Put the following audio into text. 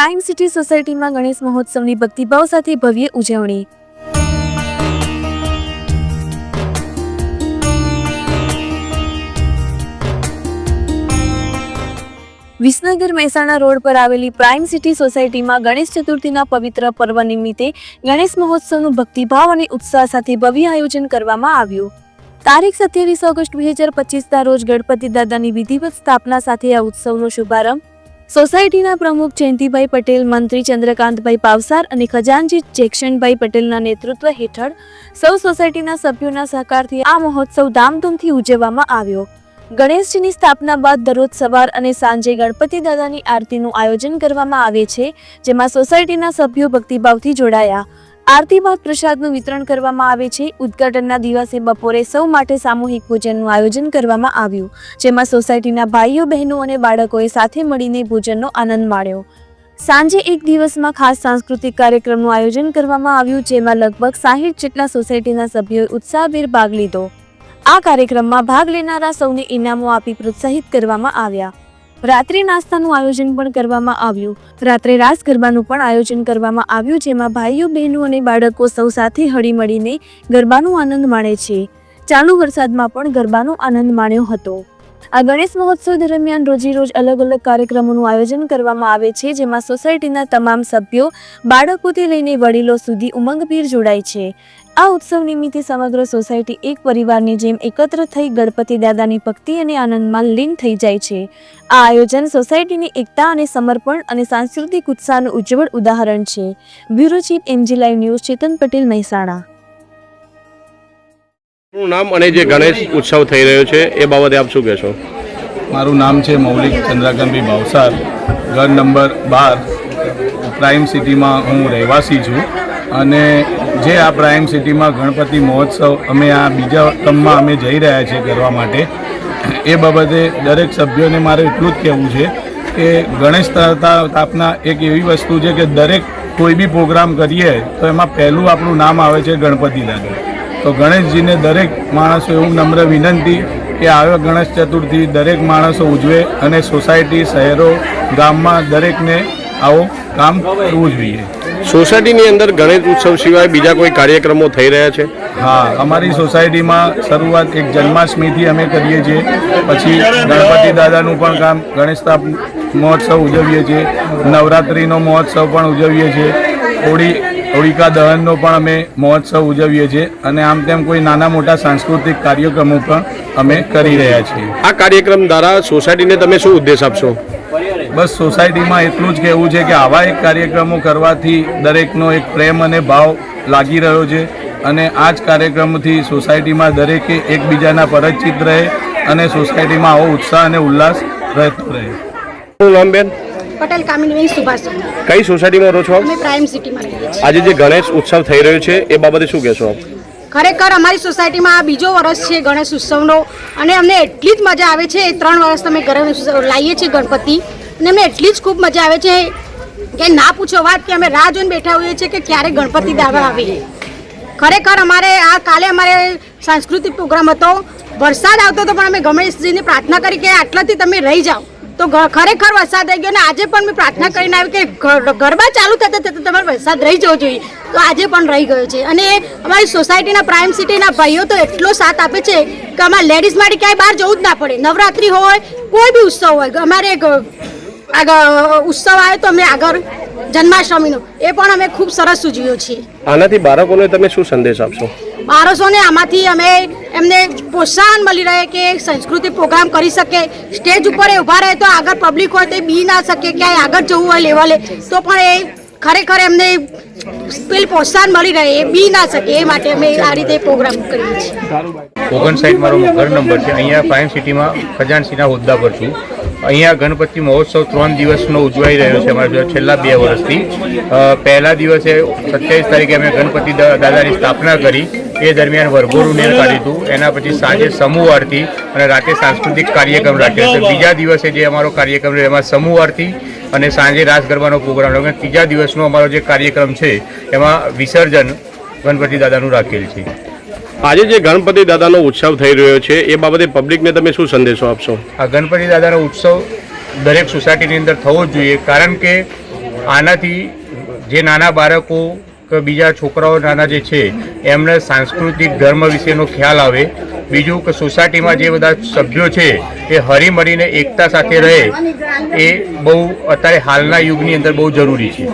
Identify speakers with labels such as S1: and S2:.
S1: Prime city સોસાયટીમાં ગણેશ મહોત્સવની ભક્તિભાવ સાથે ભવ્ય ઉજવણી. વિસનગર મહેસાણા રોડ પર આવેલી પ્રાઇમ સિટી સોસાયટીમાં ગણેશ ચતુર્થીના પવિત્ર પર્વ નિમિત્તે ગણેશ મહોત્સવનું ભક્તિભાવ અને ઉત્સાહ સાથે ભવ્ય આયોજન કરવામાં આવ્યું. તારીખ સત્યાવીસ ઓગસ્ટ બે હજાર પચીસના રોજ ગણપતિ દાદાની વિધિવત સ્થાપના સાથે આ ઉત્સવનો શુભારંભ સોસાયટીના પ્રમુખ જયંતિભાઈ પટેલ, મંત્રી ચંદ્રકાંતભાઈ પાવસાર અને ખજાનજી જેક્શનભાઈ પટેલના નેતૃત્વ હેઠળ સૌ સોસાયટીના સભ્યોના સહકારથી આ મહોત્સવ ધામધૂમથી ઉજવવામાં આવ્યો. ગણેશજીની સ્થાપના બાદ દરરોજ સવાર અને સાંજે ગણપતિ દાદાની આરતીનું આયોજન કરવામાં આવે છે, જેમાં સોસાયટીના સભ્યો ભક્તિભાવથી જોડાયા. આરતી બાદ પ્રસાદનું વિતરણ કરવામાં આવે છે. ઉદ્ઘાટનના દિવસે બપોરે સૌ માટે સામૂહિક ભોજનનું આયોજન કરવામાં આવ્યું, જેમાં સોસાયટીના ભાઈઓ, બહેનો અને બાળકોએ સાથે મળીને ભોજનનો આનંદ માણ્યો. સાંજે એક દિવસમાં ખાસ સાંસ્કૃતિક કાર્યક્રમનું આયોજન કરવામાં આવ્યું, જેમાં લગભગ સાહીઠ જેટલા સોસાયટીના સભ્યોએ ઉત્સાહભેર ભાગ લીધો. આ કાર્યક્રમમાં ભાગ લેનારા સૌને ઇનામો આપી પ્રોત્સાહિત કરવામાં આવ્યા. રાત્રિ નાસ્તાનું આયોજન પણ કરવામાં આવ્યું. રાત્રે રાસ ગરબાનું પણ આયોજન કરવામાં આવ્યું, જેમાં ભાઈઓ, બહેનો અને બાળકો સૌ સાથે હળીમળીને ગરબાનો આનંદ માણે છે. ચાલુ વરસાદમાં પણ ગરબાનો આનંદ માણ્યો હતો. આ ગણેશ મહોત્સવ દરમિયાન રોજીરોજ અલગ અલગ કાર્યક્રમોનું આયોજન કરવામાં આવે છે, જેમાં સોસાયટીના તમામ સભ્યો બાળકોથી લઈને વડીલો સુધી ઉમંગભેર જોડાય છે. આ ઉત્સવ નિમિત્તે સમગ્ર સોસાયટી એક પરિવારની જેમ એકત્ર થઈ ગણપતિ દાદાની ભક્તિ અને આનંદમાં લીન થઈ જાય છે. આ આયોજન સોસાયટીની એકતા અને સમર્પણ અને સાંસ્કૃતિક ઉત્સાહનું ઉજ્જવળ ઉદાહરણ છે. Bureau chief MG live news Chetan Patel Mehsana.
S2: શું નામ અને જે ગણેશ ઉત્સવ થઈ રહ્યો છે, એ બાબતે આપ શું કહેશો?
S3: મારું નામ છે મૌલિક ચંદ્રકાંતભાઈ ભાવસાર ઘર નંબર બાર, પ્રાઇમ સિટીમાં હું રહેવાસી છું અને જે આ પ્રાઇમ સિટીમાં ગણપતિ મહોત્સવ અમે આ બીજા ક્રમમાં અમે જઈ રહ્યા છીએ કરવા માટે, એ બાબતે દરેક સભ્યોને મારે એટલું જ કહેવું છે કે ગણેશ તરતા સ્થાપના એક એવી વસ્તુ છે કે દરેક કોઈ બી પ્રોગ્રામ કરીએ તો એમાં પહેલું આપણું નામ આવે છે ગણપતિ દાદા તો ગણેશજીને દરેક માણસો એવું નમ્ર વિનંતી કે આવે ગણેશ ચતુર્થી દરેક માણસો ઉજવે અને સોસાયટી શહેરો ગામમાં દરેકને આવો કામ કરવું જોઈએ.
S2: સોસાયટીની અંદર ગણેશ ઉત્સવ સિવાય બીજા કોઈ કાર્યક્રમો થઈ રહ્યા છે?
S3: હા અમારી સોસાયટીમાં શરૂઆત એક જન્માષ્ટમીથી અમે કરીએ છીએ. પછી ગણપતિ દાદાનું પણ કામ ગણેશ સ્થાપ મહોત્સવ ઉજવીએ છીએ. નવરાત્રિનો મહોત્સવ પણ ઉજવીએ છીએ. હોળી હોળિકા દહનનો પણ અમે મહોત્સવ ઉજવીએ છીએ અને આમ તેમ કોઈ નાના મોટા સાંસ્કૃતિક કાર્યક્રમો પણ અમે કરી રહ્યા છીએ.
S2: આ કાર્યક્રમ દ્વારા સોસાયટીને તમે શું ઉદ્દેશ આપશો?
S3: બસ સોસાયટીમાં એટલું જ કહેવું છે કે આવા એક કાર્યક્રમો કરવાથી દરેકનો એક પ્રેમ અને ભાવ લાગી રહ્યો છે અને આ જ કાર્યક્રમથી સોસાયટીમાં દરેકે એકબીજાના પરિચિત રહે અને સોસાયટીમાં આવો ઉત્સાહ અને ઉલ્લાસ રહેતો રહે.
S2: બેન?
S4: પટેલ કામિની સુભાષ.
S2: કઈ સોસાયટીમાં રહો છો આપ?
S4: અમે પ્રાઇમ સિટીમાં રહીએ છીએ.
S2: આજે જે ગણેશ ઉત્સવ થઈ રહ્યો છે એ બાબતે શું કહેશો આપ?
S4: ખરેખર અમારી સોસાયટીમાં આ બીજો વર્ષ છે ગણેશ ઉત્સવનો અને અમને એટલી જ મજા આવે છે એ ત્રણ વર્ષ અમે ગણેશ ઉત્સવ લાવીએ છીએ ગણપતિ. અને અમને એટલી જ ખૂબ મજા આવે છે કે ના પૂછો વાત કે અમે રાહ જોઈને બેઠા હોઈએ છીએ કે ક્યારે ગણપતિ દાવા આવે. ખરેખર અમારે આ કાલે અમારે સાંસ્કૃતિક પ્રોગ્રામ હતો. વરસાદ આવતો હતો પણ અમે ગણેશજીને પ્રાર્થના કરી કે આટલાથી તમે રહી જાઓ. તો ખરેખર વરસાદ આવી ગયો અને આજે પણ મેં પ્રાર્થના કરીને આવી કે ગરબા ચાલુ થતા થતા તમારે વરસાદ રહી જવો જોઈએ. તો આજે પણ રહી ગયો છે. અને અમારી સોસાયટીના પ્રાઇમ સિટીના ભાઈઓ તો એટલો સાથ આપે છે કે અમારે લેડીઝ માટે ક્યાંય બહાર જવું જ ના પડે. નવરાત્રિ હોય કોઈ બી ઉત્સવ હોય અમારે આગળ ઉત્સવ આવે તો અમે આગળ જન્માષ્ટમીનો. એ પણ અમે ખૂબ સરસ ઉજવ્યો છીએ.
S2: આનાથી બાળકોને તમે શું સંદેશ આપશો?
S4: બાળકોને આમાંથી અમે એમને પ્રોત્સાહન મળી રહે કે સંસ્કૃતિ પ્રોગ્રામ કરી શકે, સ્ટેજ ઉપર એ ઊભા રહે તો આગળ પબ્લિક હોય તો બી ના શકે, ક્યાંય આગળ જવું હોય લેવલે, તો પણ એ ખરેખર એમને પેલ પ્રોત્સાહન મળી રહે, એ બી ના શકે, એ માટે અમે આ રીતે પ્રોગ્રામ કરીએ છીએ.
S5: ઓગણસાઠ મારો ઘર નંબર છે. અહીંયા પ્રાઇમ સિટીમાં ખજાનસીના હોદ્દા પર છું. અહીંયા ગણપતિ મહોત્સવ ત્રણ દિવસનો ઉજવાઈ રહ્યો છે અમારા છેલ્લા બે વર્ષથી. પહેલા દિવસે સત્યાવીસ તારીખે અમે ગણપતિ દાદાની સ્થાપના કરી. એ દરમિયાન વરઘોડું નેર કાઢ્યું એના પછી સાંજે સમૂહ આરતી અને રાતે સાંસ્કૃતિક કાર્યક્રમ રાખ્યો છે. બીજા દિવસે જે અમારો કાર્યક્રમ રહ્યો, એમાં સમૂહ આરતી અને સાંજે રાસ ગરબાનો પ્રોગ્રામ રહ્યો. ત્રીજા દિવસનો અમારો જે કાર્યક્રમ છે, એમાં વિસર્જન ગણપતિ દાદાનું રાખેલ છે.
S2: આજે જે ગણપતિ દાદાનો ઉત્સવ થઈ રહ્યો છે, એ બાબતે પબ્લિકને તમે શું સંદેશો આપશો?
S5: આ ગણપતિ દાદાનો ઉત્સવ દરેક સોસાયટીની અંદર થવો જ જોઈએ, કારણ કે આનાથી જે નાના બાળકો કે બીજા છોકરાઓ નાના જે છે, એમને સાંસ્કૃતિક ધર્મ વિશેનો ખ્યાલ આવે. બીજું કે સોસાયટીમાં જે બધા સભ્યો છે, એ હરીમરીને એકતા સાથે રહે, એ બહુ અત્યારે હાલના યુગની અંદર બહુ જરૂરી છે.